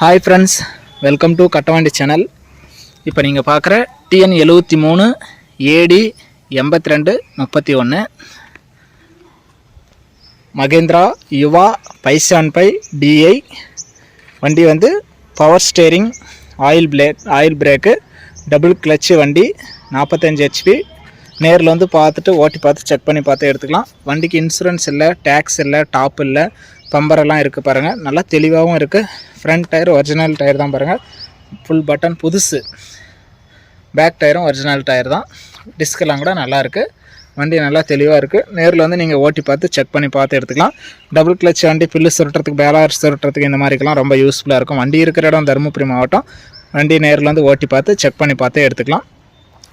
Hi friends welcome to Kattavandi channel இப்போ நீங்கள் பார்க்குற டிஎன் எழுபத்தி மூணு ஏடி எண்பத்தி ரெண்டு முப்பத்தி ஒன்று மகேந்திரா யுவா பைசான் பை டிஐ வண்டி வந்து power steering oil brake oil brake double clutch வண்டி நாற்பத்தஞ்சு ஹெச்பி நேரில் வந்து பார்த்துட்டு ஓட்டி பார்த்து செக் பண்ணி பார்த்து எடுத்துக்கலாம். வண்டிக்கு இன்சூரன்ஸ் இல்லை டேக்ஸ் இல்லை டாப் இல்லை. பம்பரெல்லாம் இருக்குது பாருங்கள் நல்லா தெளிவாகவும் இருக்குது ஃப்ரண்ட் டயர் ஒரிஜினல் டயர் தான் பாருங்கள் ஃபுல் பட்டன் புதுசு. பேக் டயரும் ஒரிஜினல் டயர் தான். டிஸ்கெல்லாம் கூட நல்லா இருக்குது வண்டி நல்லா தெளிவாக இருக்குது நேரில் வந்து நீங்கள் ஓட்டி பார்த்து செக் பண்ணி பார்த்து எடுத்துக்கலாம். டபுள் கிளச் வண்டி பில்லு சுருட்டுறதுக்கு பேலார் சுருட்டுறதுக்கு இந்த மாதிரிக்கெல்லாம் ரொம்ப யூஸ்ஃபுல்லாக இருக்கும். வண்டி இருக்கிற இடம் தருமபுரி மாவட்டம். வண்டி நேரில் வந்து ஓட்டி பார்த்து செக் பண்ணி பார்த்து எடுத்துக்கலாம்.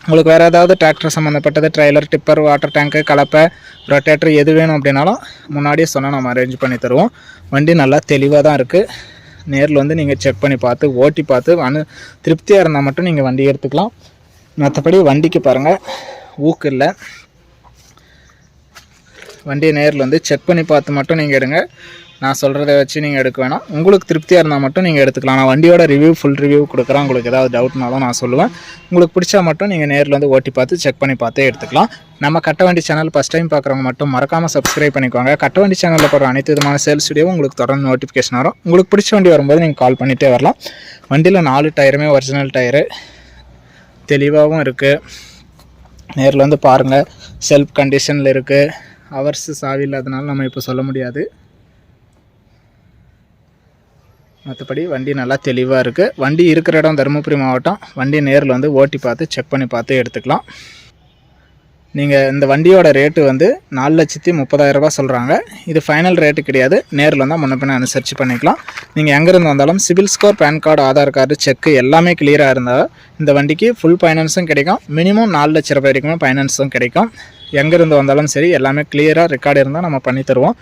உங்களுக்கு வேறு ஏதாவது டிராக்டர் சம்மந்தப்பட்டது ட்ரைலர் டிப்பர் வாட்டர் டேங்க்கு கலப்பை ரொட்டேட்டர் எது வேணும் அப்படின்னாலும் முன்னாடியே சொன்னால் நம்ம அரேஞ்ச் பண்ணி தருவோம். வண்டி நல்லா தெளிவாக தான் இருக்குது நேரில் வந்து நீங்கள் செக் பண்ணி பார்த்து ஓட்டி பார்த்து அனு திருப்தியாக இருந்தால் மட்டும் நீங்கள் வண்டி எடுத்துக்கலாம். மற்றபடி வண்டிக்கு பாருங்கள் ஊக்கு இல்லை. வண்டியை நேரில் வந்து செக் பண்ணி பார்த்து மட்டும் நீங்கள் எடுங்க. நான் சொல்கிறத வச்சு நீங்கள் எடுக்க வேணாம். உங்களுக்கு திருப்தியாக இருந்தால் மட்டும் நீங்கள் எடுத்துக்கலாம். நான் வண்டியோட ரிவ்யூ ஃபுல் ரிவ்யூ கொடுக்குறேன். உங்களுக்கு ஏதாவது டவுட்னாலும் நான் சொல்லுவேன். உங்களுக்கு பிடிச்சா மட்டும் நீங்கள் நேரில் வந்து ஓட்டி பார்த்து செக் பண்ணி பார்த்தே எடுத்துக்கலாம். நம்ம கட்ட வண்டி சேனல் ஃபஸ்ட் டைம் பார்க்குறவங்க மட்டும் மறக்காமல் சப்ஸ்கிரைப் பண்ணிக்கோங்க. கட்ட வண்டி சேனலில் போகிற அனைத்து விதமான சேல்ஸ் வீடியோ உங்களுக்கு தொடர்ந்து நோட்டிஃபிகேஷன் வரும். உங்களுக்கு பிடிச்ச வண்டி வரும்போது நீங்கள் கால் பண்ணிகிட்டே வரலாம். வண்டியில் நாலு டயருமே ஒரிஜினல் டயரு தெளிவாகவும் இருக்குது நேரில் வந்து பாருங்கள் செல்ஃப் கண்டிஷனில் இருக்குது அவர்ஸு சாவி இல்லாதனால நம்ம இப்போ சொல்ல முடியாது. மற்றபடி வண்டி நல்லா தெளிவாக இருக்குது வண்டி இருக்கிற இடம் தருமபுரி மாவட்டம். வண்டி நேரில் வந்து ஓட்டி பார்த்து செக் பண்ணி பார்த்து எடுத்துக்கலாம். நீங்கள் இந்த வண்டியோட ரேட்டு வந்து நாலு லட்சத்தி முப்பதாயிரரூபா சொல்கிறாங்க இது ஃபைனல் ரேட்டு கிடையாது. நேரில் வந்தால் முன்னப்பின அனுசரித்து பண்ணிக்கலாம். நீங்கள் எங்கேருந்து வந்தாலும் CIBIL score PAN card Aadhaar card check எல்லாமே கிளியராக இருந்தால் இந்த வண்டிக்கு ஃபுல் ஃபைனான்ஸும் கிடைக்கும். மினிமம் நாலு லட்ச ரூபாய் வரைக்குமே ஃபைனான்ஸும் கிடைக்கும். எங்கேருந்து வந்தாலும் சரி எல்லாமே கிளியராக ரெக்கார்டு இருந்தால் நம்ம பண்ணி தருவோம்.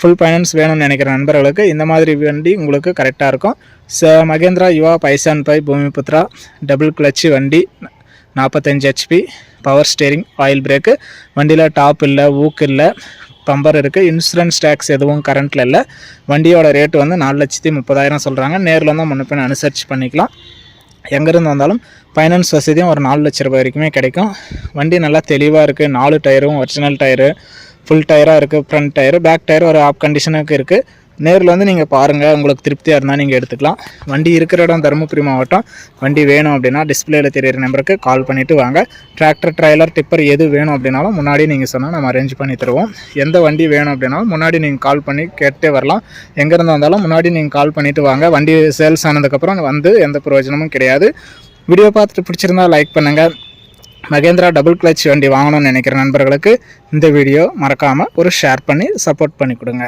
ஃபுல் ஃபைனான்ஸ் வேணும்னு நினைக்கிற நண்பர்களுக்கு இந்த மாதிரி வண்டி உங்களுக்கு கரெக்டாக இருக்கும். ச மகேந்திரா யுவா பைசான் பை பூமிபுத்ரா டபுள் கிளச்சு வண்டி நாற்பத்தஞ்சு HP power steering oil brake வண்டியில் டாப் இல்லை ஊக்கு இல்லை பம்பர் இருக்குது இன்சூரன்ஸ் டேக்ஸ் எதுவும் கரண்ட்டில் இல்லை. வண்டியோட ரேட்டு வந்து நாலு லட்சத்தி முப்பதாயிரம் சொல்கிறாங்க நேரில் வந்து முன்ன பின் அனுசரித்து பண்ணிக்கலாம். எங்கேருந்து வந்தாலும் ஃபைனான்ஸ் வசதியும் ஒரு நாலு லட்ச ரூபாய் வரைக்குமே கிடைக்கும். வண்டி நல்லா தெளிவாக இருக்குது நாலு டயரும் ஒரிஜினல் டயரு ஃபுல் டயராக இருக்குது ஃப்ரண்ட் டயரு பேக் டயர் ஒரு ஆப் கண்டிஷனுக்கு இருக்குது நேரில் வந்து நீங்கள் பாருங்கள் உங்களுக்கு திருப்தியாக இருந்தால் நீங்கள் எடுத்துக்கலாம். வண்டி இருக்கிற இடம் தருமபுரி மாவட்டம். வண்டி வேணும் அப்படின்னா டிஸ்பிளேல தெரியிற நம்பருக்கு கால் பண்ணிவிட்டு வாங்க. டிராக்டர் ட்ரைலர் டிப்பர் எது வேணும் அப்படின்னாலும் முன்னாடி நீங்கள் சொன்னால் நம்ம அரேஞ்ச் பண்ணி தருவோம். எந்த வண்டி வேணும் அப்படின்னாலும் முன்னாடி நீங்கள் கால் பண்ணி கேட்டே வரலாம். எங்கேருந்து வந்தாலும் முன்னாடி நீங்கள் கால் பண்ணிவிட்டு வாங்க. வண்டி சேல்ஸ் ஆனதுக்கப்புறம் வந்து எந்த பிரயோஜனமும் கிடையாது. வீடியோ பார்த்துட்டு பிடிச்சிருந்தா லைக் பண்ணுங்கள் மகேந்திரா டபுள் கிளச் வண்டி வாங்கணும்னு நினைக்கிற நண்பர்களுக்கு இந்த வீடியோ மறக்காமல் ஒரு ஷேர் பண்ணி சப்போர்ட் பண்ணி கொடுங்க.